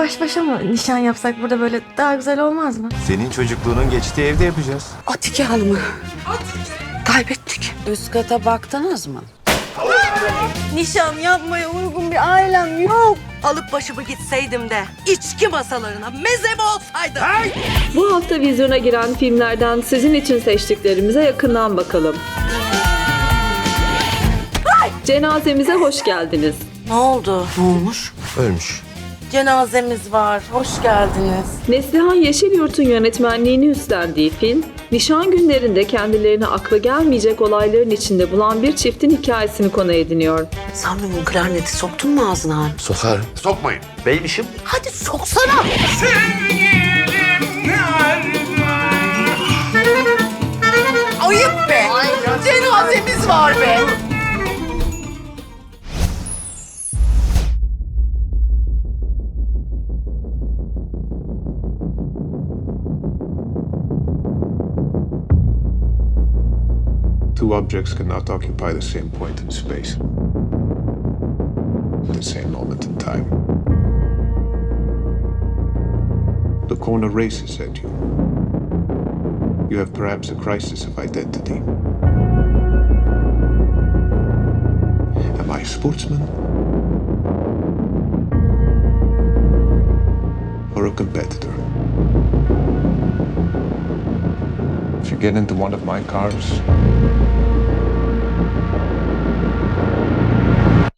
baş başa mı nişan yapsak burada böyle daha güzel olmaz mı? Senin çocukluğunun geçtiği evde yapacağız. Atike Hanım'ı kaybettik. Üst kata baktınız mı? Nişan yapmaya uygun bir ailem yok. Alıp başımı gitseydim de içki masalarına meze mi olsaydım? Bu hafta vizyona giren filmlerden sizin için seçtiklerimize yakından bakalım. Cenazemize hoş geldiniz. Ne oldu? Ne olmuş? Ölmüş. Cenazemiz var. Hoş geldiniz. Neslihan Yeşilyurt'un yönetmenliğini üstlendiği film, nişan günlerinde kendilerine akla gelmeyecek olayların içinde bulan bir çiftin hikayesini konu ediniyor. Sen benim klarneti soktun mu ağzına? Sokarım. Sokmayın. Beybişim. Hadi soksana. Ayıp be. Cenazemiz var be. Two objects cannot occupy the same point in space. At the same moment in time. The corner races at you. You have perhaps a crisis of identity. Am I a sportsman? Or a competitor? If you get into one of my cars,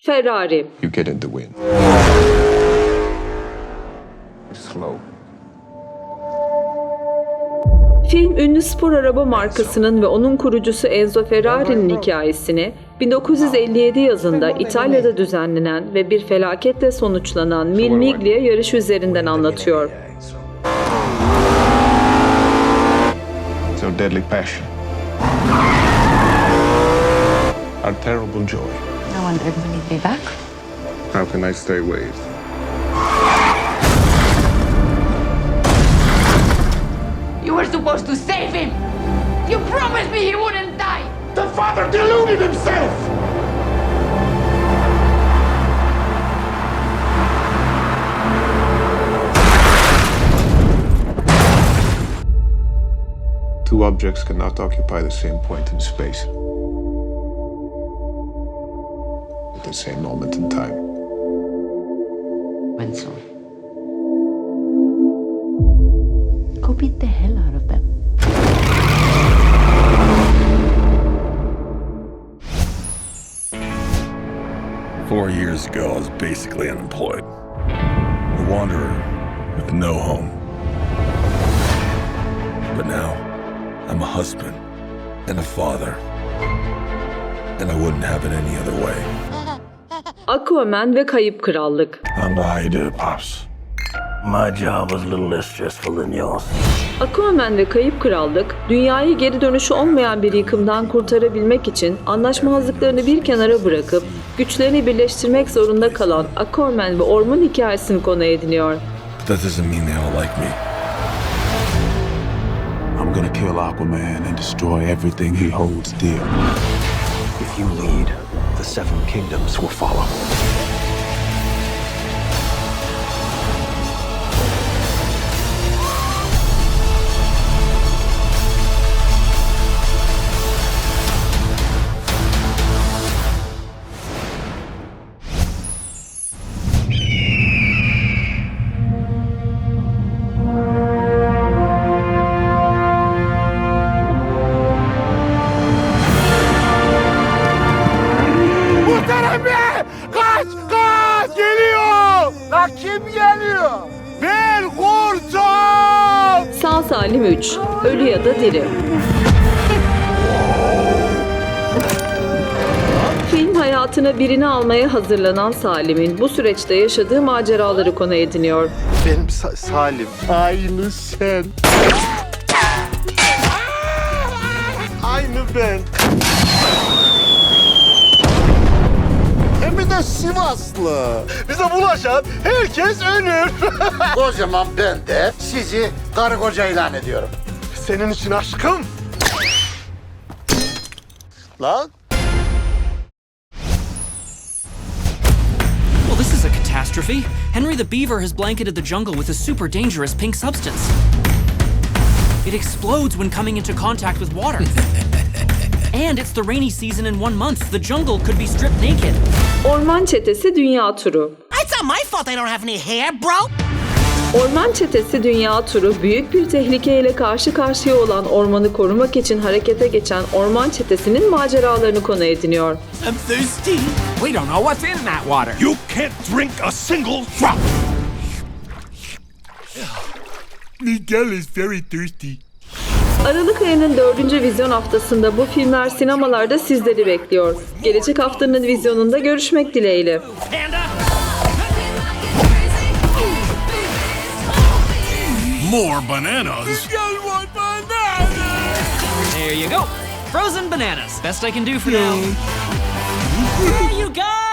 Ferrari, you get in the win. Slow. Film ünlü spor araba markasının ve onun kurucusu Enzo Ferrari'nin hikayesini 1957 yazında İtalya'da düzenlenen ve bir felaketle sonuçlanan Mil Miglia yarışı üzerinden anlatıyor. So deadly passion. Our terrible joy. I wonder when he'd be back. How can I stay away? You were supposed to save him! You promised me he wouldn't die! The father deluded himself! Two objects cannot occupy the same point in space. The same moment in time. Wenzel. Go beat the hell out of them. Four years ago, I was basically unemployed. A wanderer with no home. But now, I'm a husband and a father. And I wouldn't have it any other way. Aquaman ve Kayıp Krallık. I you did it, Pops. My job was a little less stressful than yours. Aquaman ve Kayıp Krallık, dünyayı geri dönüşü olmayan bir yıkımdan kurtarabilmek için anlaşmazlıklarını bir kenara bırakıp güçlerini birleştirmek zorunda kalan Aquaman ve Orm'un hikayesini konu ediniyor. But that doesn't mean they all like me. I'm gonna kill Aquaman and destroy everything he holds dear. If you lead, the Seven Kingdoms will follow. Beni! Kaç! Kaç! Geliyor! La kim geliyor? Ben kurtar! Sağ Salim 3, Ölü ya da Diri. Film hayatına birini almaya hazırlanan Salim'in bu süreçte yaşadığı maceraları konu ediniyor. Benim Sa- Salim. Aynı sen. Aynı ben. Sivaslı. Bize bulaşan herkes ölür. o zaman ben de sizi karı koca ilan ediyorum. Senin için aşkım. Lan Well, this is a catastrophe. catastrophe. Henry the Beaver has blanketed the jungle with a super dangerous pink substance. It explodes when coming into contact with water. and it's the rainy season in one month. The jungle could be stripped naked. Orman Çetesi Dünya Turu It's not my fault I don't have any hair, bro. Orman Çetesi Dünya Turu büyük bir tehlikeyle karşı karşıya olan ormanı korumak için harekete geçen Orman Çetesi'nin maceralarını konu ediniyor. I'm thirsty. We don't know what's in that water. You can't drink a single drop! Miguel is very thirsty. Aralık ayının 4. vizyon haftasında bu filmler sinemalarda sizleri bekliyor. Gelecek haftanın vizyonunda görüşmek dileğiyle. More bananas? There you go. Frozen bananas. Best I can do for now. you guys,